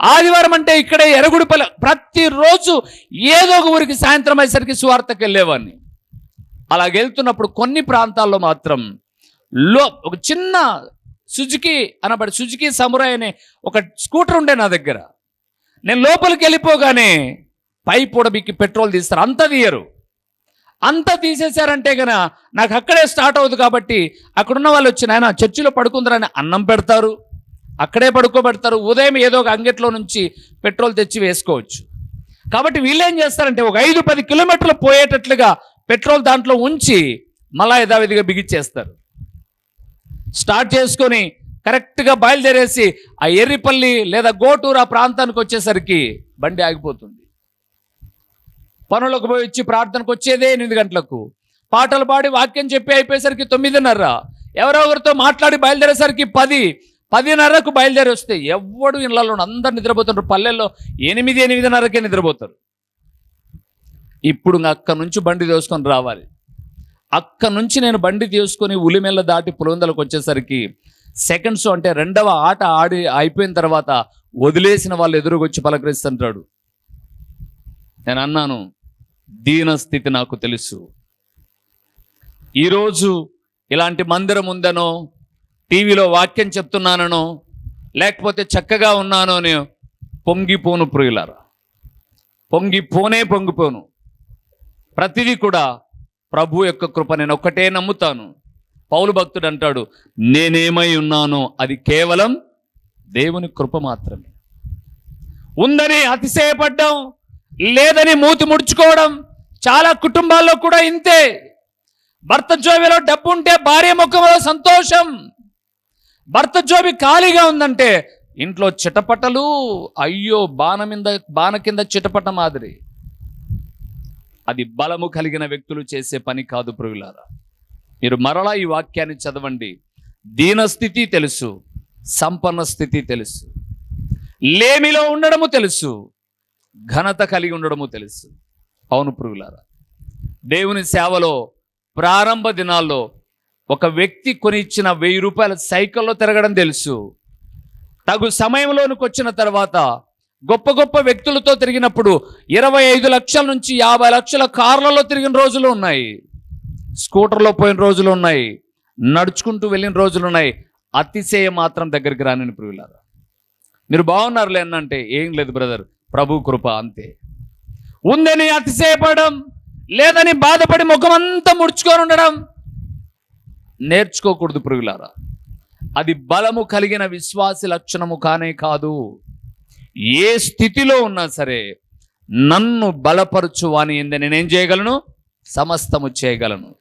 ఆదివారం అంటే ఇక్కడే ఎరగుడిపల్లి. ప్రతిరోజు ఏదో ఒక ఊరికి సాయంత్రం అయ్యేసరికి సువార్తకు వెళ్ళేవాడిని. అలాగ వెళ్తున్నప్పుడు కొన్ని ప్రాంతాల్లో మాత్రం లో ఒక చిన్న సుజుకి అనబడి సుజుకి సమురాయ్ అనే ఒక స్కూటర్ ఉండే నా దగ్గర. నేను లోపలికి వెళ్ళిపోగానే పై పొడబికి పెట్రోల్ తీస్తారు. అంత తీయరు. అంత తీసేశారంటే గన నాకు అక్కడే స్టార్ట్ అవుతుంది కాబట్టి అక్కడున్న వాళ్ళు వచ్చి నాయన చర్చిలో పడుకుందరని అన్నం పెడతారు. అక్కడే పడుకోబెడతారు. ఉదయం ఏదో ఒక అంగట్లో నుంచి పెట్రోల్ తెచ్చి వేసుకోవచ్చు. కాబట్టి వీళ్ళేం చేస్తారంటే ఒక ఐదు పది కిలోమీటర్లు పోయేటట్లుగా పెట్రోల్ దాంట్లో ఉంచి మళ్ళా యథావిధిగా బిగిచ్చేస్తారు స్టార్ట్ చేసుకొని కరెక్ట్గా బయలుదేరేసి ఆ ఎర్రిపల్లి లేదా గోటూరు ఆ ప్రాంతానికి వచ్చేసరికి బండి ఆగిపోతుంది. పనులకు పోయి వచ్చి ప్రార్థనకు వచ్చేదే ఎనిమిది గంటలకు. పాటలు పాడి వాక్యం చెప్పి అయిపోయేసరికి తొమ్మిదిన్నర. ఎవరో ఒకరితో మాట్లాడి బయలుదేరేసరికి పది. పదిన్నరకు బయలుదేరి వస్తే ఎవడు ఇళ్ళలో అందరు నిద్రపోతుంటారు పల్లెల్లో ఎనిమిది ఎనిమిదిన్నరకే నిద్రపోతారు. ఇప్పుడు అక్కడి నుంచి బండి తీసుకొని రావాలి. అక్కడి నుంచి నేను బండి తీసుకొని ఉలిమెల్ల దాటి పులివెందలకు వచ్చేసరికి సెకండ్స్ అంటే రెండవ ఆట ఆడి అయిపోయిన తర్వాత వదిలేసిన వాళ్ళు ఎదురుకొచ్చి పలకరిస్తుంటాడు. నేను అన్నాను దీన స్థితి నాకు తెలుసు. ఈరోజు ఇలాంటి మందిరం ఉందనో టీవీలో వాక్యం చెప్తున్నాననో లేకపోతే చక్కగా ఉన్నాను అని పొంగిపోను ప్రియులారు. పొంగిపోనే పొంగిపోను. ప్రతిదీ కూడా ప్రభు యొక్క కృప నేను ఒక్కటే నమ్ముతాను. పౌలు భక్తుడు అంటాడు నేనేమై ఉన్నానో అది కేవలం దేవుని కృప మాత్రమే. ఉందని అతిశయపడ్డం లేదని మూతి ముడుచుకోవడం చాలా కుటుంబాల్లో కూడా ఇంతే. భర్త జోబిలో డబ్బు ఉంటే భార్య ముఖంలో సంతోషం. భర్త జోబి ఖాళీగా ఉందంటే ఇంట్లో చిటపటలు అయ్యో బాణ మీద బాణ కింద చిటపట మాదిరి. అది బలము కలిగిన వ్యక్తులు చేసే పని కాదు ప్రియులారా. మీరు మరలా ఈ వాక్యాన్ని చదవండి. దీనస్థితి తెలుసు సంపన్న స్థితి తెలుసు. లేమిలో ఉండడము తెలుసు ఘనత కలిగి ఉండడము తెలుసు. అవును పురుగులారా దేవుని సేవలో ప్రారంభ దినాల్లో ఒక వ్యక్తి కొనిచ్చిన వెయ్యి రూపాయల సైకిల్లో తిరగడం తెలుసు. తగు సమయంలోనికి వచ్చిన తర్వాత గొప్ప గొప్ప వ్యక్తులతో తిరిగినప్పుడు ఇరవై ఐదు లక్షల నుంచి యాభై లక్షల కార్లలో తిరిగిన రోజులు ఉన్నాయి. స్కూటర్లో పోయిన రోజులు ఉన్నాయి. నడుచుకుంటూ వెళ్ళిన రోజులు ఉన్నాయి. అతిశయ మాత్రం దగ్గరికి రానని ప్రియులారా. మీరు బాగున్నారు లేనంటే ఏం లేదు బ్రదర్. ప్రభు కృప అంతే. ఉందని అతిశయపడడం లేదని బాధపడి ముఖమంతా ముడుచుకొని ఉండడం నేర్చుకోకూడదు పురుగులారా అది బలము కలిగిన విశ్వాసి లక్షణము కానే కాదు. ఏ స్థితిలో ఉన్నా సరే నన్ను బలపరచు అని ఎందు నేనేం చేయగలను? సమస్తము చేయగలను.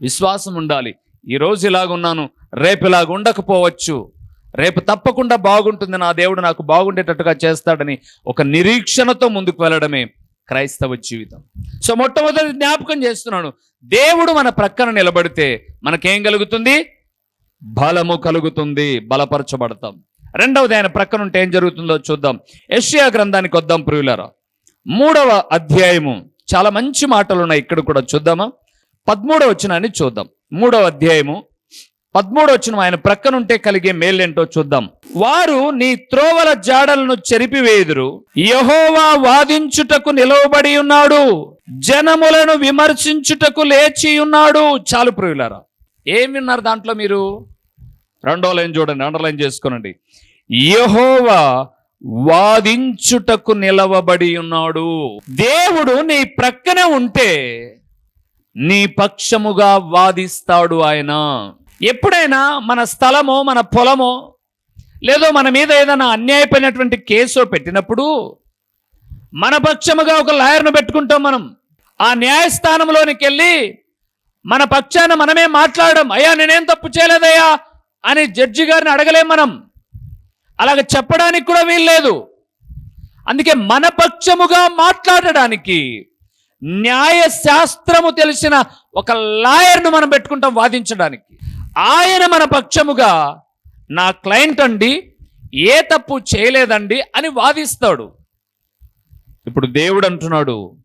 విశ్వాసం ఉండాలి. ఈరోజు ఇలాగున్నాను రేపు ఇలాగ ఉండకపోవచ్చు. రేపు తప్పకుండా బాగుంటుంది నా దేవుడు నాకు బాగుండేటట్టుగా చేస్తాడని ఒక నిరీక్షణతో ముందుకు వెళ్ళడమే. క్రైస్తవ జీవితం. సో మొట్టమొదటి జ్ఞాపకం చేస్తున్నాను. దేవుడు మన ప్రక్కన నిలబడితే మనకేం కలుగుతుంది? బలము కలుగుతుంది. బలపరచబడతాం. రెండవది ఆయన ప్రక్కన ఉంటే ఏం జరుగుతుందో చూద్దాం. యెషయా గ్రంథానికి వద్దాం ప్రియులరా. మూడవ అధ్యాయము. చాలా మంచి మాటలు ఉన్నాయి. ఇక్కడ కూడా చూద్దామా? పదమూడవ వచనాన్ని చూద్దాం. మూడవ అధ్యాయము. పదమూడవ వచ్చిన ఆయన ప్రక్కనుంటే కలిగే మేలేంటో చూద్దాం. వారు నీ త్రోవల జాడలను చెరిపివేయుదురు. యహోవా వాదించుటకు నిలవబడి ఉన్నాడు. జనములను విమర్శించుటకు లేచి ఉన్నాడు. చాలు ప్రియులారా ఏమి విన్నారు దాంట్లో మీరు? రెండో లైన్ చూడండి అండర్లైన్ చేసుకోనండి. యహోవా వాదించుటకు నిలవబడి ఉన్నాడు. దేవుడు నీ ప్రక్కనే ఉంటే నీ పక్షముగా వాదిస్తాడు ఆయన. ఎప్పుడైనా మన స్థలమో మన పొలమో లేదో మన మీద ఏదైనా అన్యాయపడినటువంటి కేసు పెట్టినప్పుడు మన పక్షముగా ఒక లాయర్ను పెట్టుకుంటాం మనం. ఆ న్యాయస్థానంలోనికి వెళ్ళి మన పక్షాన మనమే మాట్లాడడం అయ్యా నేనేం తప్పు చేయలేదయ్యా అని జడ్జి గారిని అడగలేం మనం. అలాగ చెప్పడానికి కూడా వీల్లేదు అందుకే మన పక్షముగా మాట్లాడడానికి న్యాయశాస్త్రము తెలిసిన ఒక లాయర్ను మనం పెట్టుకుంటాం వాదించడానికి. ఆయన మన పక్షముగా నా క్లయింట్ అండి ఏ తప్పు చేయలేదండి అని వాదిస్తాడు. ఇప్పుడు దేవుడు అంటున్నాడు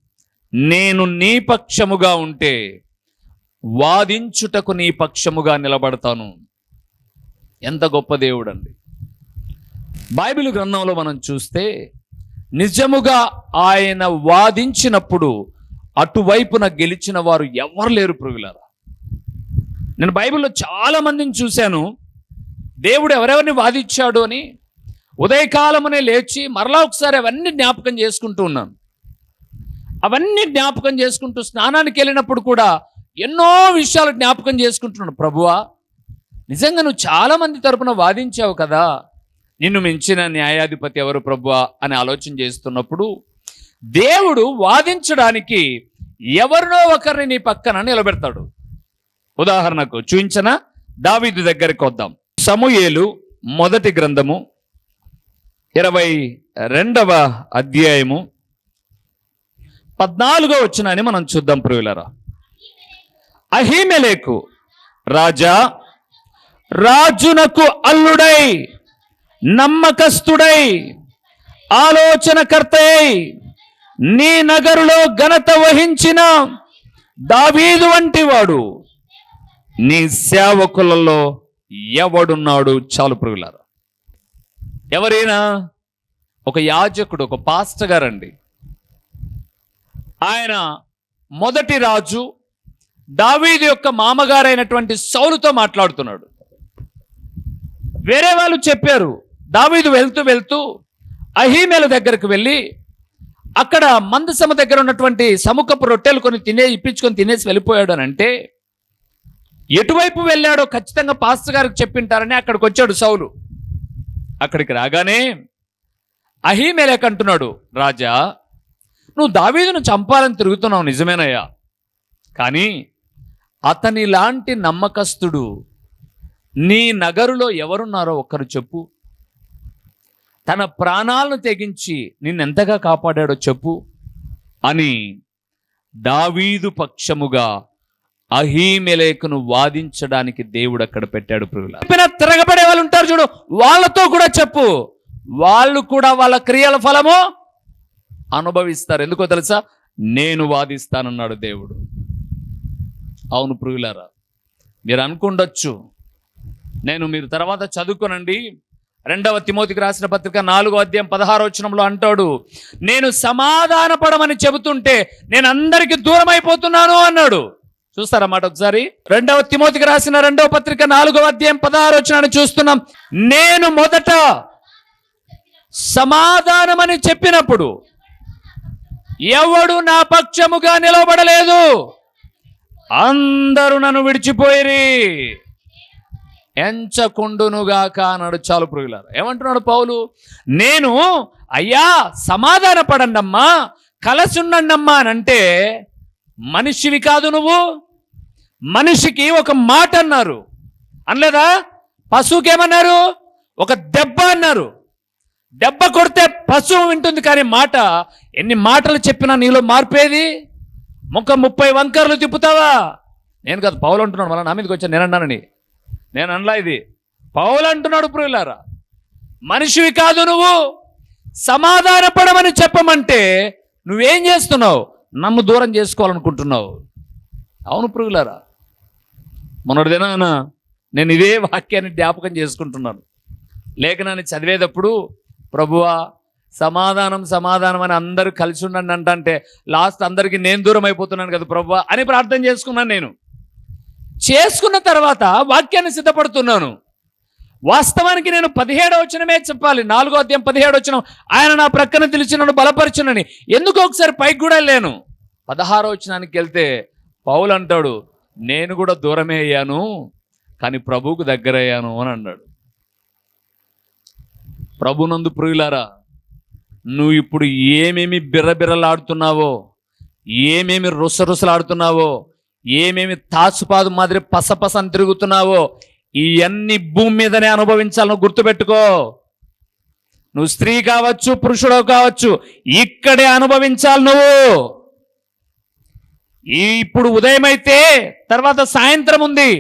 నేను నీ పక్షముగా ఉంటే వాదించుటకు నీ పక్షముగా నిలబడతాను. ఎంత గొప్ప దేవుడు అండి బైబిల్ గ్రంథంలో మనం చూస్తే నిజముగా ఆయన వాదించినప్పుడు అటువైపున గెలిచిన వారు ఎవరు లేరు పురుగులారా నేను బైబిల్లో చాలా మందిని చూశాను. దేవుడు ఎవరెవరిని వాదించాడు అని ఉదయకాలమనే లేచి మరలా ఒకసారి అవన్నీ జ్ఞాపకం చేసుకుంటూ ఉన్నాను. అవన్నీ జ్ఞాపకం చేసుకుంటూ స్నానానికి వెళ్ళినప్పుడు కూడా ఎన్నో విషయాలు జ్ఞాపకం చేసుకుంటున్నాను. ప్రభువా నిజంగా నువ్వు చాలామంది తరపున వాదించావు కదా. నిన్ను మించిన న్యాయాధిపతి ఎవరు ప్రభువా అని ఆలోచన చేస్తున్నప్పుడు దేవుడు వాదించడానికి ఎవరినో ఒకరిని నీ పక్కన నిలబెడతాడు. ఉదాహరణకు చూయించిన? దావీదు దగ్గరికి వద్దాం. సమూయేలు మొదటి గ్రంథము ఇరవై రెండవ అధ్యాయము పద్నాలుగో వచ్చినని మనం చూద్దాం ప్రియులరా. అహీమెలేకు రాజా రాజునకు అల్లుడై నమ్మకస్తుడై ఆలోచనకర్తై నీ నగరులో ఘనత వహించిన దావీదు వంటి వాడు నీ సేవకులలో ఎవడున్నాడు? చాలు పురుగులారా ఎవరైనా? ఒక యాజకుడు ఒక పాస్టర్ గారండి ఆయన మొదటి రాజు దావీది యొక్క మామగారైనటువంటి సౌలుతో మాట్లాడుతున్నాడు. వేరే వాళ్ళు చెప్పారు దావీదు వెళ్తూ వెళ్తూ అహీమేల దగ్గరకు వెళ్ళి అక్కడ మందసమ దగ్గర ఉన్నటువంటి సముఖపు రొట్టెలు కొని తినే ఇప్పించుకొని తినేసి వెళ్ళిపోయాడు అని అంటే ఎటువైపు వెళ్ళాడో ఖచ్చితంగా పాస్టర్ గారికి చెప్పింటారని అక్కడికి వచ్చాడు సౌలు. అక్కడికి రాగానే అహీమేలేక్ అంటున్నాడు రాజా నువ్వు దావీదును చంపాలని తిరుగుతున్నావు నిజమేనయ్యా. కానీ అతని లాంటి నమ్మకస్తుడు నీ నగరులో ఎవరున్నారో ఒక్కరు చెప్పు. తన ప్రాణాలను తెగించి నిన్నెంతగా కాపాడాడో చెప్పు అని దావీదు పక్షముగా అహీమెలేకును వాదించడానికి దేవుడు అక్కడ పెట్టాడు ప్రియుల తిరగబడే వాళ్ళు ఉంటారు చూడు వాళ్ళతో కూడా చెప్పు. వాళ్ళు కూడా వాళ్ళ క్రియల ఫలము అనుభవిస్తారు. ఎందుకో తెలుసా? నేను వాదిస్తానన్నాడు దేవుడు. అవును ప్రియులారా మీరు అనుకుండొచ్చు. నేను మీరు తర్వాత చదువుకోనండి. రెండవ తిమోతికి రాసిన పత్రిక నాలుగో అధ్యాయం పదహారో వచనంలో అంటాడు నేను సమాధాన పడమని చెబుతుంటే నేను అందరికీ దూరం అయిపోతున్నాను అన్నాడు. చూస్తారన్నమాట ఒకసారి? రెండవ తిమోతికి రాసిన రెండవ పత్రిక నాలుగో అధ్యాయం పదహారు వచ్చినాన్ని చూస్తున్నాం. నేను మొదట సమాధానమని చెప్పినప్పుడు ఎవడు నా పక్షముగా నిలబడలేదు అందరూ నన్ను విడిచిపోయిరి. ఎంచకుండునుగాక అన్నాడు చాలు పురుగులారు ఏమంటున్నాడు పౌలు? నేను అయ్యా సమాధాన పడండమ్మా కలసుండండమ్మా అని అంటే మనిషివి కాదు నువ్వు మనిషికి ఒక మాట అన్నారు. అనలేదా? పశువుకి ఏమన్నారు ఒక దెబ్బ అన్నారు. దెబ్బ కొడితే పశువు వింటుంది కానీ మాట ఎన్ని మాటలు చెప్పినా నీలో మార్పేది? ముఖం ముప్పై వంకర్లు తిప్పుతావా? నేను కాదు పౌలు అంటున్నాడు మళ్ళీ నా మీదకి వచ్చాను నేను అన్నానని. నేను అనలా ఇది. పౌలు అంటున్నాడు ప్రియులారా మనిషివి కాదు నువ్వు. సమాధానపడమని చెప్పమంటే నువ్వేం చేస్తున్నావు? నన్ను దూరం చేసుకోవాలనుకుంటున్నావు. అవును ప్రియులారా. మొన్నటి దినాన నేను ఇదే వాక్యాన్ని జ్ఞాపకం చేసుకుంటున్నాను. లేఖనాన్ని చదివేటప్పుడు ప్రభువా సమాధానం సమాధానం అని అందరూ కలిసి ఉండండి అంటంటే లాస్ట్ అందరికీ నేను దూరం అయిపోతున్నాను కదా ప్రభువా అని ప్రార్థన చేసుకున్నాను నేను. చేసుకున్న తర్వాత వాక్యాన్ని సిద్ధపడుతున్నాను. వాస్తవానికి నేను పదిహేడో వచ్చినమే చెప్పాలి. నాలుగో అధ్యాయం పదిహేడు వచ్చిన ఆయన నా ప్రక్కన తెలిసినను బలపరచునని. ఎందుకు ఒకసారి పైకి కూడా లేను. పదహారో వచ్చినానికి వెళ్తే పౌలు అంటాడు నేను కూడా దూరమే అయ్యాను కానీ ప్రభువుకు దగ్గర అయ్యాను అని అన్నాడు. ప్రభునందు ప్రియులారా నువ్వు ఇప్పుడు ఏమేమి బిర్రబిర్రలాడుతున్నావో ఏమేమి రుసరుసలాడుతున్నావో ఏమేమి తాచుపాదు మాదిరి పసపసని తిరుగుతున్నావో ఇవన్నీ భూమి మీదనే అనుభవించాలని గుర్తుపెట్టుకో. నువ్వు స్త్రీ కావచ్చు పురుషుడు కావచ్చు ఇక్కడే అనుభవించాలి నువ్వు. ఈ ఇప్పుడు ఉదయం అయితే తర్వాత సాయంత్రం ఉంది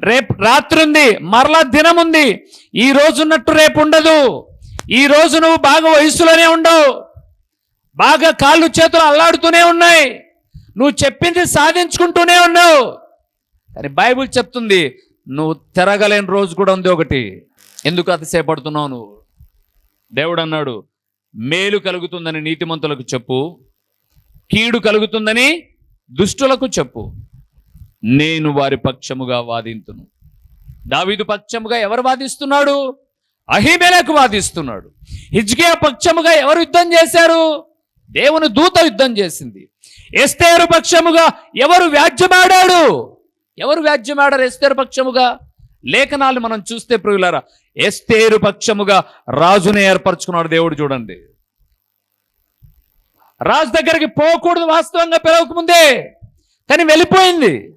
రేపు రాత్రి ఉంది మరలా దినం ఉంది ఈ రోజు ఉన్నట్టు రేపు ఉండదు. ఈ రోజు నువ్వు బాగా వయసులోనే ఉండవు. బాగా కాళ్ళు చేతులు అల్లాడుతూనే ఉన్నాయి. నువ్వు చెప్పింది సాధించుకుంటూనే ఉన్నావు. కానీ బైబిల్ చెప్తుంది నువ్వు తిరగలేని రోజు కూడా ఉంది ఒకటి. ఎందుకు అతిశయపడుతున్నావు నువ్వు? దేవుడు అన్నాడు మేలు కలుగుతుందని నీతిమంతులకు చెప్పు కీడు కలుగుతుందని దుష్టులకు చెప్పు. నేను వారి పక్షముగా వాదింతును. దావీదు పక్షముగా ఎవరు వాదిస్తున్నాడు? అహిమేలకు వాదిస్తున్నాడు. హిజ్కియా పక్షముగా ఎవరు యుద్ధం చేశారు? దేవుని దూత యుద్ధం చేసింది. ఎస్తేరు పక్షముగా ఎవరు వ్యాజ్యమాడాడు? ఎవరు వ్యాజ్యమాడారు ఎస్తేరు పక్షముగా? లేఖనాలు మనం చూస్తే ప్రియులారా ఎస్తేరు పక్షముగా రాజుని ఏర్పరచుకున్నాడు దేవుడు చూడండి. రాజు దగ్గరికి పోకూడదు వాస్తవంగా పిలవకముందే కానీ వెళ్ళిపోయింది.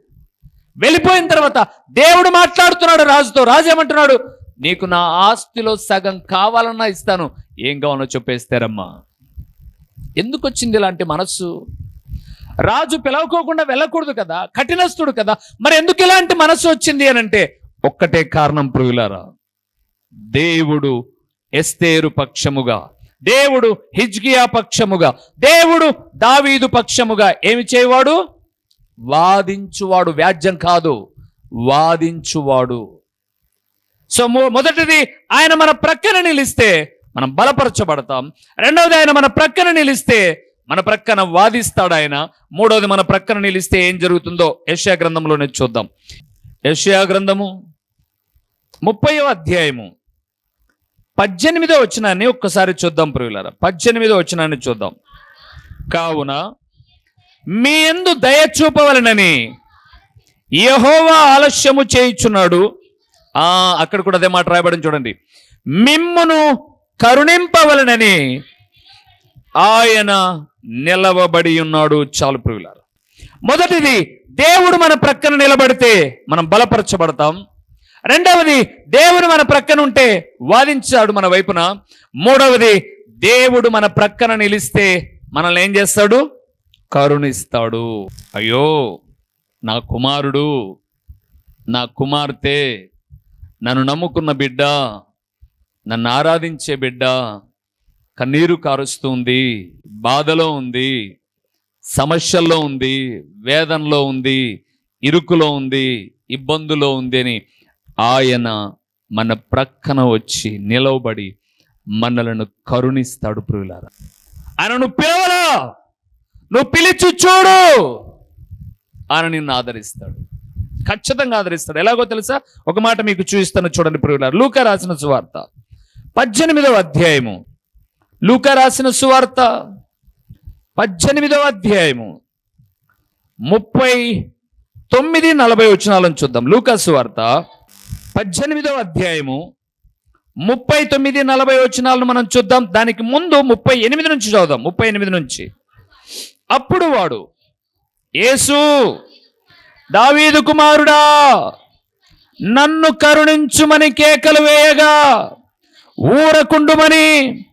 వెళ్ళిపోయిన తర్వాత దేవుడు మాట్లాడుతున్నాడు రాజుతో. రాజు ఏమంటున్నాడు? నీకు నా ఆస్తిలో సగం కావాలన్నా ఇస్తాను. ఏం కావాలో చెప్పేస్తారమ్మా. ఎందుకు వచ్చింది ఇలాంటి మనస్సు? రాజు పిలవకోకుండా వెళ్ళకూడదు కదా? కఠినస్తుడు కదా? మరి ఎందుకు ఇలాంటి మనస్సు వచ్చింది అని అంటే ఒక్కటే కారణం ప్రియులారా. దేవుడు ఎస్తేరు పక్షముగా దేవుడు హిజ్గియా పక్షముగా దేవుడు దావీదు పక్షముగా ఏమి చేయవాడు? వాదించువాడు. వ్యాజ్యం కాదు వాదించువాడు. సో మొ- మొదటిది ఆయన మన ప్రక్కన నిలిస్తే మనం బలపరచబడతాం. రెండవది ఆయన మన ప్రక్కన నిలిస్తే మన ప్రక్కన వాదిస్తాడు ఆయన. మూడవది మన ప్రక్కన నిలిస్తే ఏం జరుగుతుందో యష్యా గ్రంథంలోనే చూద్దాం. యష్యా గ్రంథము ముప్పయో అధ్యాయము. పద్దెనిమిదో వచ్చినాన్ని ఒక్కసారి చూద్దాం ప్రియులారా. పద్దెనిమిదో వచ్చినాన్ని చూద్దాం. కావున మీ ఎందు దయ చూపవలనని యహోవా ఆలస్యము చేయుచున్నాడు. అక్కడ కూడా అదే మాట రాయబడింది చూడండి. మిమ్మును కరుణింపవలనని ఆయన నిలవబడి ఉన్నాడు. చాలు ప్రియులారు. మొదటిది దేవుడు మన ప్రక్కన నిలబడితే మనం బలపరచబడతాం. రెండవది దేవుడు మన ప్రక్కన ఉంటే వాదించాడు మన వైపున. మూడవది దేవుడు మన ప్రక్కన నిలిస్తే మనల్ని ఏం చేస్తాడు? కరుణిస్తాడు. అయ్యో నా కుమారుడు నా కుమార్తె నన్ను నమ్ముకున్న బిడ్డ నన్ను ఆరాధించే బిడ్డ కన్నీరు కారుస్తుంది బాధలో ఉంది సమస్యల్లో ఉంది వేదనలో ఉంది ఇరుకులో ఉంది ఇబ్బందులో ఉంది అని ఆయన మన ప్రక్కన వచ్చి నిలవబడి మనలను కరుణిస్తాడు ప్రియులారా. ఆయన నువ్వు పిలవలా నువ్వు పిలిచి చూడు. ఆయన నిన్ను ఆదరిస్తాడు. ఖచ్చితంగా ఆదరిస్తాడు. ఎలాగో తెలుసా? ఒక మాట మీకు చూపిస్తాను చూడండి ప్రియులారు. లూకా రాసిన సువార్త పద్దెనిమిదవ అధ్యాయము. లూకా రాసిన సువార్త పద్దెనిమిదవ అధ్యాయము. ముప్పై తొమ్మిది నలభై వచనాలను చూద్దాం. లూకా సువార్త పద్దెనిమిదవ అధ్యాయము ముప్పై తొమ్మిది నలభై వచనాలను మనం చూద్దాం. దానికి ముందు ముప్పై ఎనిమిది నుంచి చదువుదాం. ముప్పై ఎనిమిది నుంచి. అప్పుడు వాడు యేసు దావీదు కుమారుడా నన్ను కరుణించుమని కేకలు వేయగా ఊరకుండుమని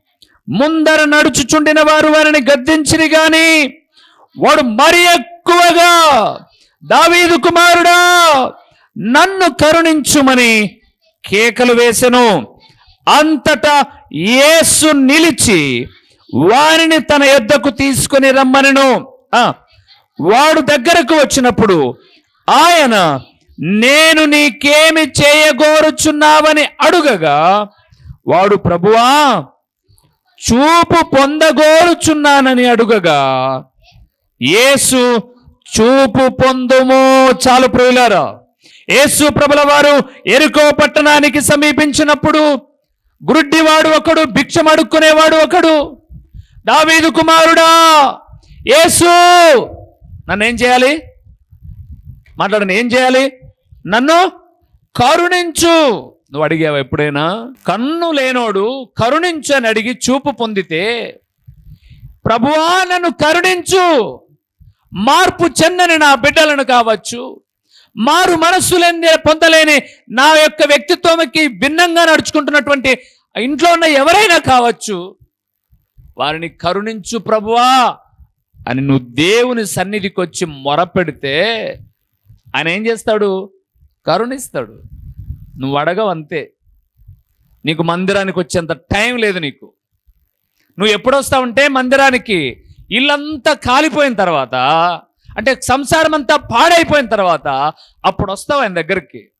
ముందర నడుచుచుండిన వారు వారిని గద్దించిరి గాని వాడు మరి ఎక్కువగా దావీదు కుమారుడా నన్ను కరుణించుమని కేకలు వేసెను. అంతటా యేసు నిలిచి వారిని తన యొద్దకు తీసుకొని రమ్మనను. వాడు దగ్గరకు వచ్చినప్పుడు ఆయన నేను నీకేమి చేయగోరుచున్నావని అడుగగా వాడు ప్రభువా చూపు పొందగోరుచున్నానని అడుగగా యేసు చూపు పొందుము. చాలు ప్రియులారా. యేసు ప్రభుల వారు ఎరుకో పట్టణానికి సమీపించినప్పుడు గురుడ్డివాడు ఒకడు భిక్షమడుక్కునేవాడు ఒకడు. దావీదు కుమారుడా యేసు! నన్ను ఏం చేయాలి? మాట్లాడండి ఏం చేయాలి? నన్ను కరుణించు. నువ్వు అడిగావు ఎప్పుడైనా? కన్ను లేనోడు కరుణించు అని అడిగి చూపు పొందితే ప్రభువా నన్ను కరుణించు. మార్పు చెందని నా బిడ్డలను కావచ్చు. మారు మనస్సులేని పొందలేని నా యొక్క వ్యక్తిత్వంకి భిన్నంగా నడుచుకుంటున్నటువంటి ఇంట్లో ఉన్న ఎవరైనా కావచ్చు వారిని కరుణించు ప్రభువా అని నువ్వు దేవుని సన్నిధికి వచ్చి మొరపెడితే ఆయన ఏం చేస్తాడు? కరుణిస్తాడు. నువ్వు అడగవు అంతే. నీకు మందిరానికి వచ్చేంత టైం లేదు నీకు. నువ్వు ఎప్పుడు ఉంటే మందిరానికి ఇల్లంతా కాలిపోయిన తర్వాత అంటే సంసారం అంతా పాడైపోయిన తర్వాత అప్పుడు వస్తావు ఆయన దగ్గరికి.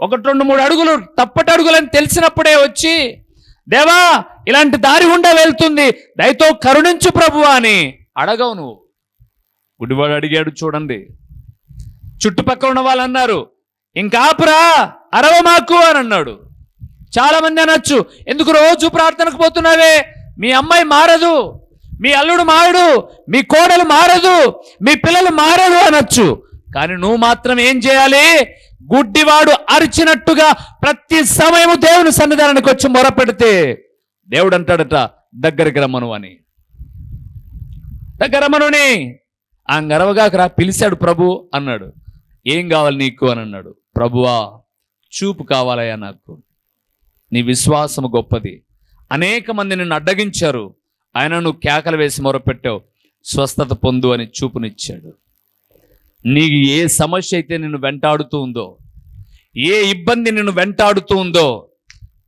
ఒకటి రెండు మూడు అడుగులు తప్పటి అడుగులని తెలిసినప్పుడే వచ్చి దేవా ఇలాంటి దారి గుండా వెళ్తుంది. దయతో కరుణించు ప్రభువా అని అడగవు నువ్వు. గుడివాడు అడిగాడు చూడండి. చుట్టుపక్కల ఉన్న వాళ్ళు అన్నారు ఇంకాపురా అరవ మాకు అని అన్నాడు. చాలా మంది అనొచ్చు. ఎందుకు రోజు ప్రార్థనకు పోతున్నావే? మీ అమ్మాయి మారదు. మీ అల్లుడు మారడు మీ కోడలు మారదు మీ పిల్లలు మారదు అనొచ్చు. కానీ నువ్వు మాత్రం ఏం చేయాలి? గుడ్డివాడు అరిచినట్టుగా ప్రతి సమయము దేవుని సన్నిధానానికి వచ్చి మొరపెడితే దేవుడు అంటాడట దగ్గరికి రమ్మను అని. దగ్గర రమ్మనుని ఆ గరవగాకరా పిలిచాడు ప్రభు అన్నాడు. ఏం కావాలి నీకు అని అన్నాడు. ప్రభువా చూపు కావాలయ్యా నాకు. నీ విశ్వాసము గొప్పది. అనేక మంది నిన్ను అడ్డగించారు. ఆయన నువ్వు కేకలు వేసి మొరపెట్టావు స్వస్థత పొందు అని చూపునిచ్చాడు. నీకు ఏ సమస్య అయితే నిన్ను వెంటాడుతూ ఉందో ఏ ఇబ్బంది నిన్ను వెంటాడుతూ ఉందో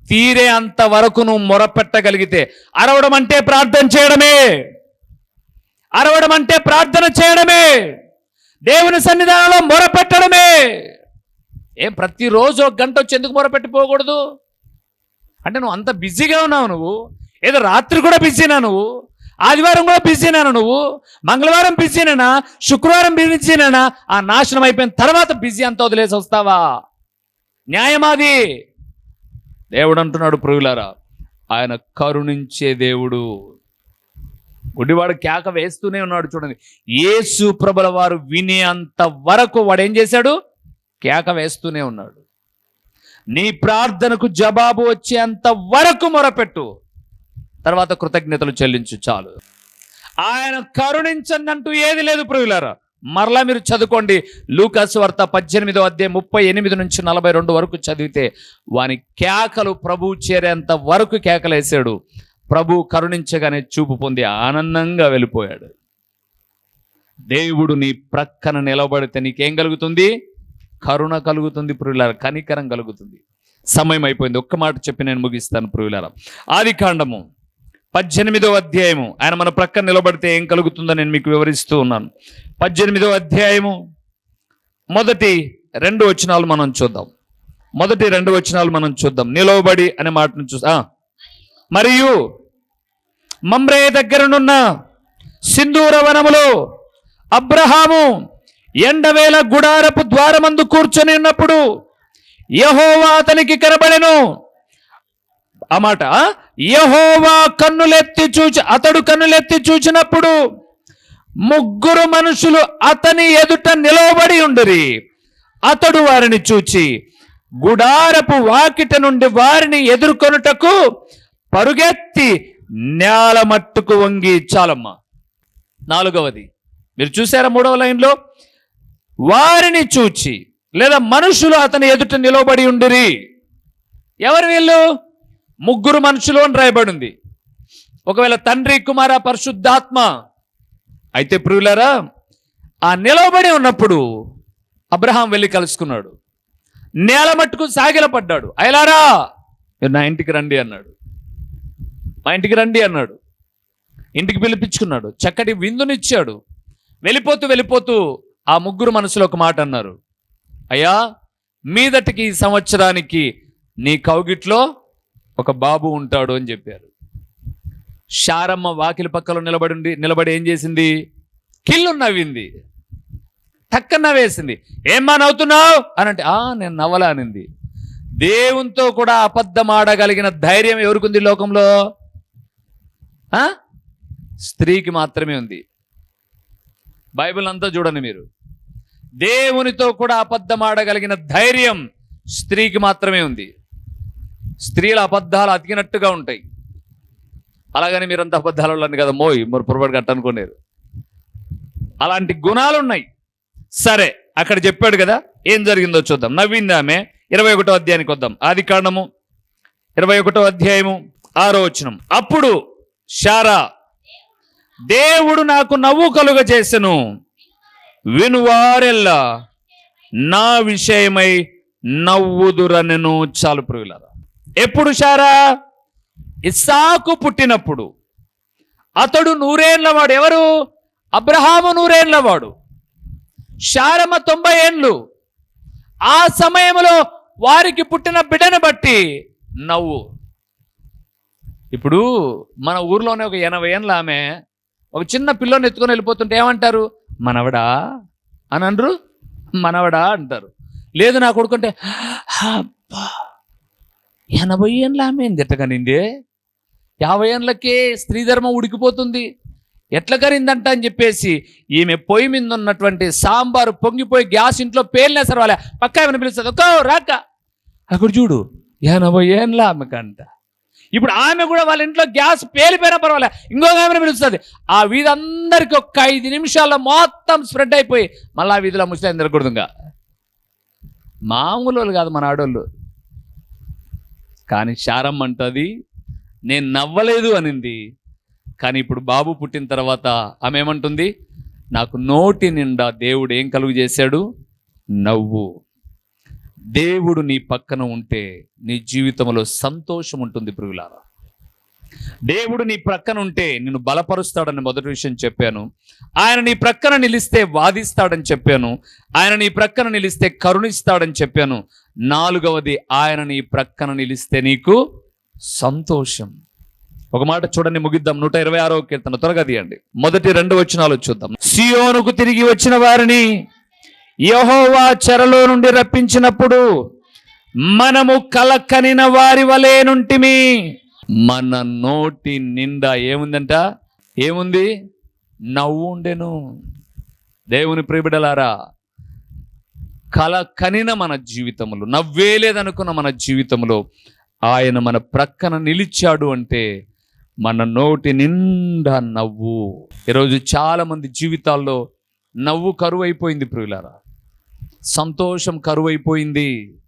తీరే అంత వరకు నువ్వు మొరపెట్టగలిగితే అరవడం అంటే ప్రార్థన చేయడమే. అరవడం అంటే ప్రార్థన చేయడమే. దేవుని సన్నిధానంలో మొరపెట్టడమే. ఏం ప్రతిరోజు ఒక గంట వచ్చి ఎందుకు మొరపెట్టిపోకూడదు అంటే నువ్వు అంత బిజీగా ఉన్నావు నువ్వు. ఏదో రాత్రి కూడా బిజీనా నువ్వు ఆదివారం కూడా బిజీనా నువ్వు మంగళవారం బిజీనేనా శుక్రవారం బిజీనేనా ఆ నాశనం అయిపోయిన తర్వాత బిజీ అంతా వదిలేసి వస్తావా? న్యాయమాది దేవుడు అంటున్నాడు ప్రియులారా ఆయన కరుణించే దేవుడు. గుడ్డివాడు కేక వేస్తూనే ఉన్నాడు చూడండి. యేసు ప్రభుల వారు వినేంత వరకు వాడు ఏం చేశాడు? కేక వేస్తూనే ఉన్నాడు. నీ ప్రార్థనకు జవాబు వచ్చేంత వరకు మొరపెట్టు. తర్వాత కృతజ్ఞతలు చెల్లించు చాలు. ఆయన కరుణించందంటూ ఏది లేదు ప్రియులారా. మరలా మీరు చదువుకోండి. లూకాసు వార్త పద్దెనిమిదో అధ్యాయం ముప్పై ఎనిమిది నుంచి నలభై రెండు వరకు చదివితే వాని కేకలు ప్రభువు చేరేంత వరకు కేకలేసాడు. ప్రభు కరుణించగానే చూపు పొంది ఆనందంగా వెళ్ళిపోయాడు. దేవుడు నీ ప్రక్కన నిలబడితే నీకేం కలుగుతుంది? కరుణ కలుగుతుంది ప్రియులార. కనికరం కలుగుతుంది. సమయం అయిపోయింది. ఒక్క మాట చెప్పి నేను ముగిస్తాను ప్రియులార. ఆది కాండము పద్దెనిమిదో అధ్యాయము. ఆయన మన ప్రక్కన నిలబడితే ఏం కలుగుతుందో నేను మీకు వివరిస్తూ ఉన్నాను. పద్దెనిమిదో అధ్యాయము. మొదటి రెండు వచనాలు మనం చూద్దాం. మొదటి రెండు వచనాలు మనం చూద్దాం. నిలవబడి అనే మాటను చూ మరియు మమ్రే దగ్గరనున్న సింధూర వనములో అబ్రహాము ఎండవేల గుడారపు ద్వారమందు కూర్చొని ఉన్నప్పుడు యహోవా అతనికి కనబడెను. ఆ మాట యహోవా కన్నులెత్తి చూచి అతడు కన్నులెత్తి చూచినప్పుడు ముగ్గురు మనుషులు అతని ఎదుట నిలవబడి ఉండిరి. అతడు వారిని చూచి గుడారపు వాకిట నుండి వారిని ఎదుర్కొనుటకు పరుగెత్తి నేల మట్టుకు వంగి చాలమ్మా. నాలుగవది మీరు చూసారా మూడవ లైన్లో? వారిని చూచి లేదా మనుషులు అతని ఎదుట నిలబడి ఉండిరి. ఎవరు వీళ్ళు? ముగ్గురు మనుషులు అని రాయబడింది. ఒకవేళ తండ్రి కుమార పరిశుద్ధాత్మ అయితే ప్రియులారా ఆ నిలవబడి ఉన్నప్పుడు అబ్రహాం వెళ్ళి కలుసుకున్నాడు. నేల మట్టుకు సాగిలపడ్డాడు అయలారా మీరు నా ఇంటికి రండి అన్నాడు. మా ఇంటికి రండి అన్నాడు. ఇంటికి పిలిపించుకున్నాడు. చక్కటి విందునిచ్చాడు. వెళ్ళిపోతూ వెళ్ళిపోతూ ఆ ముగ్గురు మనసులో ఒక మాట అన్నారు. అయ్యా మీదటికి ఈ సంవత్సరానికి నీ కౌగిట్లో ఒక బాబు ఉంటాడు అని చెప్పారు. శారమ్మ వాకిలి పక్కలో నిలబడి నిలబడి ఏం చేసింది? కిల్లు నవ్వింది. టక్కన నవ్వేసింది. ఏమ్మా నవ్వుతున్నావు? అని అంటే ఆ నేను నవ్వలా అనింది. దేవునితో కూడా అబద్ధం ఆడగలిగిన ధైర్యం ఎవరికుంది లోకంలో? ఆ? స్త్రీకి మాత్రమే ఉంది. బైబిల్ అంతా చూడండి మీరు. దేవునితో కూడా అబద్ధం ఆడగలిగిన ధైర్యం స్త్రీకి మాత్రమే ఉంది. స్త్రీల అబద్ధాలు అతికినట్టుగా ఉంటాయి. అలాగని మీరంత అబద్ధాలు వాళ్ళని కదా మోయ్ మరి పొరపాటు గట్ట అనుకోలేరు అలాంటి గుణాలు ఉన్నాయి. సరే అక్కడ చెప్పాడు కదా ఏం జరిగిందో చూద్దాం. నవ్వింది ఆమె ఇరవై ఒకటో అధ్యాయానికి వద్దాం. ఆది కాండము ఇరవై ఒకటో అధ్యాయము ఆరో వచనం. అప్పుడు శారా దేవుడు నాకు నవ్వు కలుగ చేసెను. వినువారెల్లా నా విషయమై నవ్వుదురనెను. చాలు ప్రియులారా. ఎప్పుడు శారా ఇస్సాకు పుట్టినప్పుడు. అతడు నూరేళ్ళవాడు. ఎవరు? అబ్రహాము నూరేళ్ళవాడు. షారమ తొంభై ఏండ్లు ఆ సమయంలో వారికి పుట్టిన బిడ్డను బట్టి నవ్వు. ఇప్పుడు మన ఊర్లోనే ఒక ఎనభై ఏండ్ల ఆమె ఒక చిన్న పిల్లని ఎత్తుకొని వెళ్ళిపోతుంటే ఏమంటారు? మనవడా? అని అనరు. మనవడా? అంటారు. లేదు నా కొడుకుంటే అబ్బా ఎనభై ఏళ్ళ ఆమె తిట్టగనిందే యాభై ఏళ్ళకే స్త్రీ ధర్మం ఉడికిపోతుంది. ఎట్లా కరిందంట అని చెప్పేసి ఈమె పొయ్యి మీద ఉన్నటువంటి సాంబారు పొంగిపోయి గ్యాస్ ఇంట్లో పేలినా సరే వాళ్ళ పక్క ఏమైనా పిలుస్తుంది? ఒక్కో రాక. అక్కడ చూడు ఎనభై ఏళ్ళ ఆమెకంట ఇప్పుడు ఆమె కూడా వాళ్ళ ఇంట్లో గ్యాస్ పేలిపోయినా పర్వాలే. ఇంకొక ఆమెను పిలుస్తుంది? ఆ వీధి అందరికి ఒక్క ఐదు నిమిషాల్లో మొత్తం స్ప్రెడ్ అయిపోయి మళ్ళీ ఆ వీధిలో ముసలి కూడా మామూలు వాళ్ళు కాదు మన ఆడోళ్ళు. కానీ శారమ్మ అంటది. నేను నవ్వలేదు అనింది. కానీ ఇప్పుడు బాబు పుట్టిన తర్వాత ఆమె ఏమంటుంది? నాకు నోటి నిండా దేవుడు ఏం కలుగు చేశాడు? నవ్వు. దేవుడు నీ పక్కన ఉంటే నీ జీవితంలో సంతోషం ఉంటుంది ప్రియులారా. దేవుడు నీ ప్రక్కన ఉంటే నిన్ను బలపరుస్తాడని మొదటి విషయం చెప్పాను. ఆయన నీ ప్రక్కన నిలిస్తే వాదిస్తాడని చెప్పాను. ఆయన నీ ప్రక్కన నిలిస్తే కరుణిస్తాడని చెప్పాను. నాలుగవది ఆయన నీ ప్రక్కన నిలిస్తే నీకు సంతోషం. ఒక మాట చూడండి ముగిద్దాం. నూట ఇరవై ఆరో కీర్తన. త్వరగా తీయండి. మొదటి రెండు వచనాలు చూద్దాం. సియోనుకు తిరిగి వచ్చిన వారిని యహోవా చెరలో నుండి రప్పించినప్పుడు మనము కలకనిన వారి వలే నుంటిమి. మన నోటి నిండా ఏముందంట? ఏముంది? నవ్వు ఉండెను. దేవుని ప్రియబిడలారా కల కనిన మన జీవితంలో నవ్వే లేదనుకున్న మన జీవితంలో ఆయన మన ప్రక్కన నిలిచాడు అంటే మన నోటి నిండా నవ్వు. ఈరోజు చాలామంది జీవితాల్లో నవ్వు కరువు అయిపోయింది ప్రియులారా. సంతోషం కరువు అయిపోయింది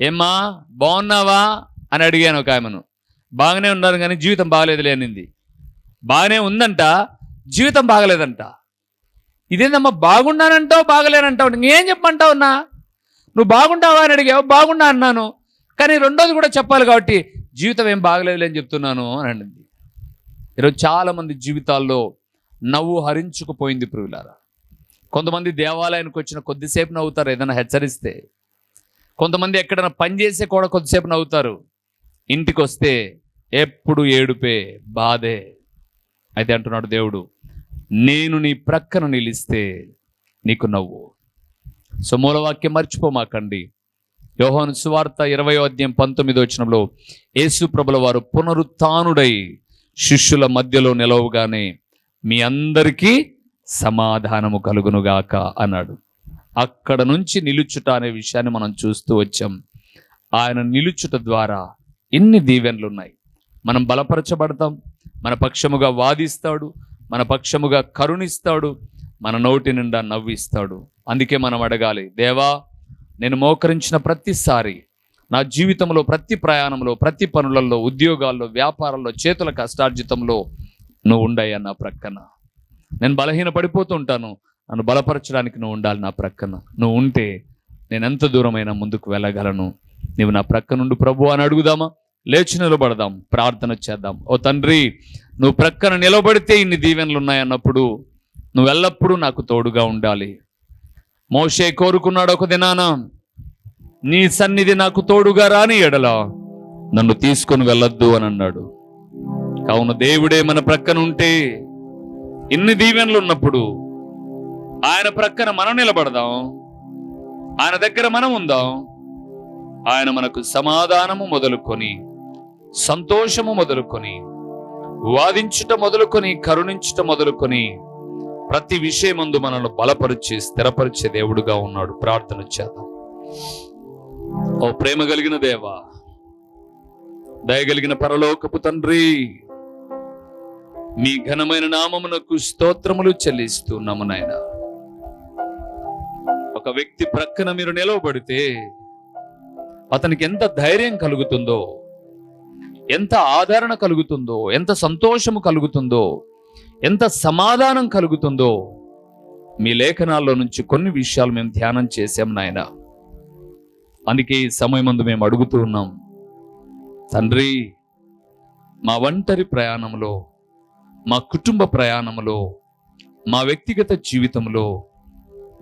ఏమ్మా బాగున్నావా? అని అడిగాను ఒక ఆమెను. బాగానే ఉన్నారు కానీ జీవితం బాగలేదులే అనింది. బాగానే ఉందంట జీవితం బాగలేదంట. ఇదేందమ్మా బాగున్నానంటావు బాగలేనంటావు? ఏం చెప్పమంటావు నా నువ్వు బాగుంటావా అని అడిగావు బాగున్నా అన్నాను. కానీ రెండోది కూడా చెప్పాలి కాబట్టి జీవితం ఏం బాగలేదులే అని చెప్తున్నాను అని అనింది. ఈరోజు చాలామంది జీవితాల్లో నవ్వు హరించుకుపోయింది ప్రియులారా. కొంతమంది దేవాలయానికి వచ్చిన కొద్దిసేపు నవ్వుతారు ఏదైనా హెచ్చరిస్తే. కొంతమంది ఎక్కడైనా పని చేసే కూడా కొద్దిసేపు నవ్వుతారు. ఇంటికి వస్తే ఎప్పుడు ఏడుపే? బాధే. అయితే అంటున్నాడు దేవుడు నేను నీ ప్రక్కన నిలిస్తే నీకు నవ్వు. సో మూలవాక్యం మర్చిపోమాకండి యోహాను సువార్త ఇరవై అధ్యాయం పంతొమ్మిది వచ్చినంలో యేసు ప్రభుల వారు పునరుత్నుడై శిష్యుల మధ్యలో నిలవగానే మీ అందరికీ సమాధానము కలుగునుగాక అన్నాడు. అక్కడ నుంచి నిలుచుట అనే విషయాన్ని మనం చూస్తూ వచ్చాం. ఆయన నిలుచుట ద్వారా ఎన్ని దీవెనలు ఉన్నాయి మనం బలపరచబడతాం మన పక్షముగా వాదిస్తాడు మన పక్షముగా కరుణిస్తాడు మన నోటి నిండా నవ్విస్తాడు. అందుకే మనం అడగాలి దేవా నేను మోకరించిన ప్రతిసారి నా జీవితంలో ప్రతి ప్రయాణంలో ప్రతి పనులలో ఉద్యోగాల్లో వ్యాపారాల్లో చేతుల కష్టార్జితంలో నువ్వు ఉండయ్యా నా ప్రక్కన. నేను బలహీన పడిపోతుంటాను నన్ను బలపరచడానికి నువ్వు ఉండాలి నా ప్రక్కన. నువ్వు ఉంటే నేను ఎంత దూరమైనా ముందుకు వెళ్ళగలను. నువ్వు నా ప్రక్క నుండి ప్రభు అని అడుగుదామా? లేచి నిలబడదాం ప్రార్థన చేద్దాం. ఓ తండ్రి నువ్వు ప్రక్కన నిలబడితే ఇన్ని దీవెనలు ఉన్నాయన్నప్పుడు నువ్వు ఎల్లప్పుడూ నాకు తోడుగా ఉండాలి. మోషే కోరుకున్నాడు ఒక దినాన నీ సన్నిధి నాకు తోడుగా రాని ఎడల నన్ను తీసుకొని వెళ్ళొద్దు అని అన్నాడు. కావున దేవుడే మన ప్రక్కన ఉంటే ఇన్ని దీవెనలు ఉన్నప్పుడు ఆయన ప్రక్కన మనం నిలబడదాం ఆయన దగ్గర మనం ఉందాం ఆయన మనకు సమాధానము మొదలుకొని సంతోషము మొదలుకొని వాదించుట మొదలుకొని కరుణించుట మొదలుకొని ప్రతి విషయమందు మనల్ని బలపరిచి స్థిరపరిచే దేవుడుగా ఉన్నాడు. ప్రార్థన చేద్దాం. ఓ ప్రేమ కలిగిన దేవా దయగలిగిన పరలోకపు తండ్రి మీ ఘనమైన నామమునకు స్తోత్రములు చెల్లిస్తున్నాము నాయన. ఒక వ్యక్తి ప్రక్కన మీరు నిలవబడితే అతనికి ఎంత ధైర్యం కలుగుతుందో ఎంత ఆదరణ కలుగుతుందో ఎంత సంతోషము కలుగుతుందో ఎంత సమాధానం కలుగుతుందో మీ లేఖనాల్లో నుంచి కొన్ని విషయాలు మేము ధ్యానం చేశాం నాయన. అందుకే ఈ సమయమందు మేము అడుగుతూ ఉన్నాం తండ్రి మా ఒంటరి ప్రయాణంలో మా కుటుంబ ప్రయాణంలో మా వ్యక్తిగత జీవితంలో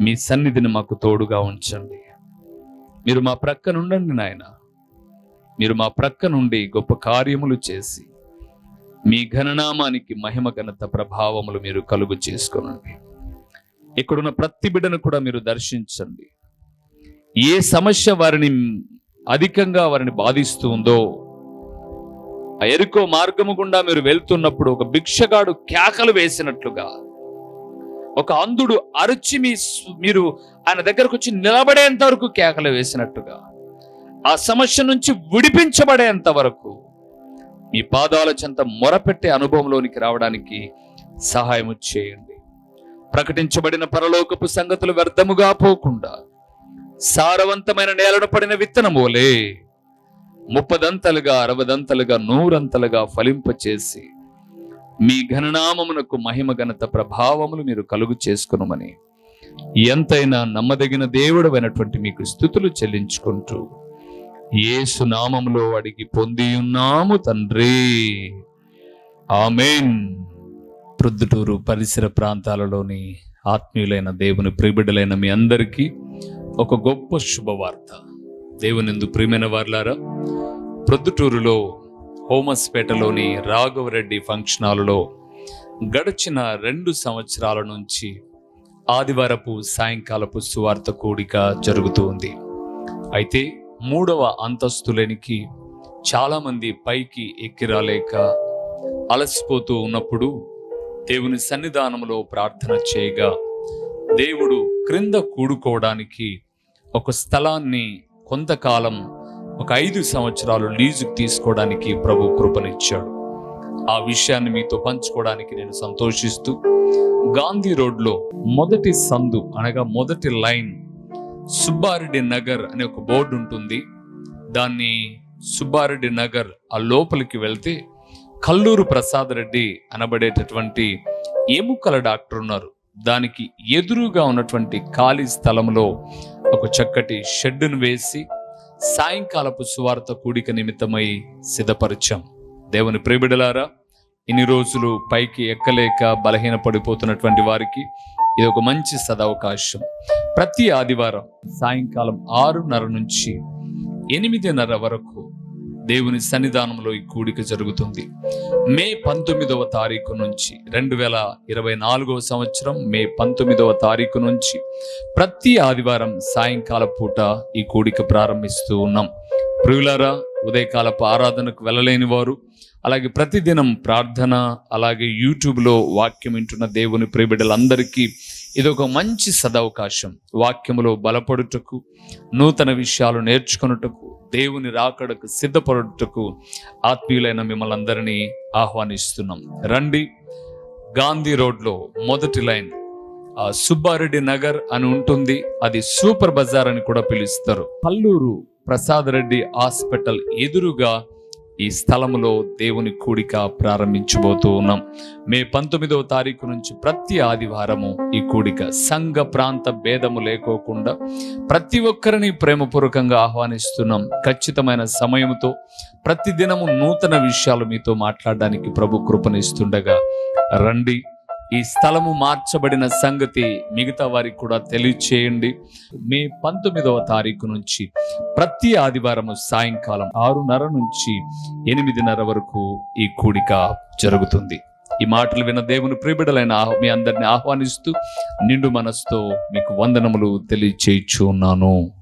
మీ సన్నిధిని మాకు తోడుగా ఉంచండి. మీరు మా ప్రక్కనుండండి నాయనా నాయన. మీరు మా ప్రక్క నుండి గొప్ప కార్యములు చేసి మీ ఘననామానికి మహిమ ఘనత ప్రభావములు మీరు కలుగు చేసుకోనండి. ఇక్కడున్న ప్రతి బిడ్డను కూడా మీరు దర్శించండి. ఏ సమస్య వారిని అధికంగా వారిని బాధిస్తూ ఉందో ఆ ఎరుకో మార్గము గుండా మీరు వెళ్తున్నప్పుడు ఒక భిక్షగాడు కేకలు వేసినట్లుగా ఒక అంధుడు అరుచి మీ మీరు ఆయన దగ్గరకు వచ్చి నిలబడేంత వరకు కేకలు వేసినట్టుగా ఆ సమస్య నుంచి విడిపించబడేంత వరకు మీ పాదాల చెంత మొరపెట్టే అనుభవంలోనికి రావడానికి సహాయము చేయండి. ప్రకటించబడిన పరలోకపు సంగతులు వ్యర్థముగా పోకుండా సారవంతమైన నేలను పడిన విత్తనమోలే ముప్పదంతలుగా అరవదంతలుగా నూరంతలుగా ఫలింపచేసి మీ ఘననామమునకు మహిమ ఘనత ప్రభావములు మీరు కలుగు చేసుకునమని ఎంతైనా నమ్మదగిన దేవుడు అయినటువంటి మీకు స్థుతులు చెల్లించుకుంటూ యేసు నామములో అడిగి పొంది ఉన్నాము తండ్రి. ఆమెన్. ప్రొద్దుటూరు పరిసర ప్రాంతాలలోని ఆత్మీయులైన దేవుని ప్రియబిడ్డలైన మీ అందరికీ ఒక గొప్ప శుభవార్త. దేవునిందు ప్రియమైన వార్లారా ప్రొద్దుటూరులో హోమస్పేటలోని రాఘవరెడ్డి ఫంక్షన్ హాల్లో గడిచిన రెండు సంవత్సరాల నుంచి ఆదివారపు సాయంకాలపు సువార్త కూడిక జరుగుతూ ఉంది. అయితే మూడవ అంతస్తులనికి చాలామంది పైకి ఎక్కిరాలేక అలసిపోతూ ఉన్నప్పుడు దేవుని సన్నిధానంలో ప్రార్థన చేయగా దేవుడు క్రింద కూడుకోవడానికి ఒక స్థలాన్ని కొంతకాలం ఒక ఐదు సంవత్సరాలు లీజుకు తీసుకోవడానికి ప్రభు కృపనిచ్చాడు. ఆ విషయాన్ని మీతో పంచుకోవడానికి నేను సంతోషిస్తూ గాంధీ రోడ్లో మొదటి సందు అనగా మొదటి లైన్ సుబ్బారెడ్డి నగర్ అనే ఒక బోర్డు ఉంటుంది. దాన్ని సుబ్బారెడ్డి నగర్ ఆ లోపలికి వెళ్తే కల్లూరు ప్రసాద్ రెడ్డి అనబడేటటువంటి ఎముకల డాక్టర్ ఉన్నారు. దానికి ఎదురుగా ఉన్నటువంటి ఖాళీ స్థలంలో ఒక చక్కటి షెడ్డును వేసి సాయంకాలపు సువార్త కూడిక నిమిత్తమై సిద్ధపరిచాం. దేవుని ప్రేమిడలారా ఇన్ని రోజులు పైకి ఎక్కలేక బలహీన పడిపోతున్నటువంటి వారికి ఇది ఒక మంచి సదవకాశం. ప్రతి ఆదివారం సాయంకాలం ఆరున్నర నుంచి ఎనిమిదిన్నర వరకు దేవుని సన్నిధానంలో ఈ కూడిక జరుగుతుంది. మే పంతొమ్మిదవ తారీఖు నుంచి రెండు వేల ఇరవై నాలుగవ సంవత్సరం మే పంతొమ్మిదవ తారీఖు నుంచి ప్రతి ఆదివారం సాయంకాల పూట ఈ కూడిక ప్రారంభిస్తూ ఉన్నాం. ప్రియులారా ఉదయకాలపు ఆరాధనకు వెళ్ళలేని వారు అలాగే ప్రతిదినం ప్రార్థన అలాగే యూట్యూబ్లో వాక్యం వింటున్న దేవుని ప్రియబిడ్డలందరికీ ఇది ఒక మంచి సదవకాశం. వాక్యములో బలపడుటకు నూతన విషయాలు నేర్చుకొనుటకు దేవుని రాకడకు సిద్ధపడుటకు ఆత్మీయులైన మిమ్మల్ని అందరినీ ఆహ్వానిస్తున్నాం. రండి గాంధీ రోడ్లో మొదటి లైన్. సుబ్బారెడ్డి నగర్ అని ఉంటుంది అది సూపర్ బజార్ అని కూడా పిలుస్తారు. పల్లూరు ప్రసాద్ రెడ్డి హాస్పిటల్ ఎదురుగా ఈ స్థలములో దేవుని కూడిక ప్రారంభించబోతూ ఉన్నాం. మే పంతొమ్మిదవ తారీఖు నుంచి ప్రతి ఆదివారము ఈ కూడిక సంఘ ప్రాంత భేదము లేకోకుండా ప్రతి ఒక్కరిని ప్రేమపూర్వకంగా ఆహ్వానిస్తున్నాం. ఖచ్చితమైన సమయముతో ప్రతి దినము నూతన విషయాలు మీతో మాట్లాడడానికి ప్రభు కృపనిస్తుండగా రండి. ఈ స్థలము మార్చబడిన సంగతి మిగతా వారికి కూడా తెలియచేయండి. మే పంతొమ్మిదవ తారీఖు నుంచి ప్రతి ఆదివారము సాయంకాలం ఆరున్నర నుంచి ఎనిమిదిన్నర వరకు ఈ కూడిక జరుగుతుంది. ఈ మాటలు విన్న దేవుని ప్రియబిడలైన ఆహ్- మీ అందరిని ఆహ్వానిస్తూ నిండు మనసుతో మీకు వందనములు తెలియచేయచ్చు ఉన్నాను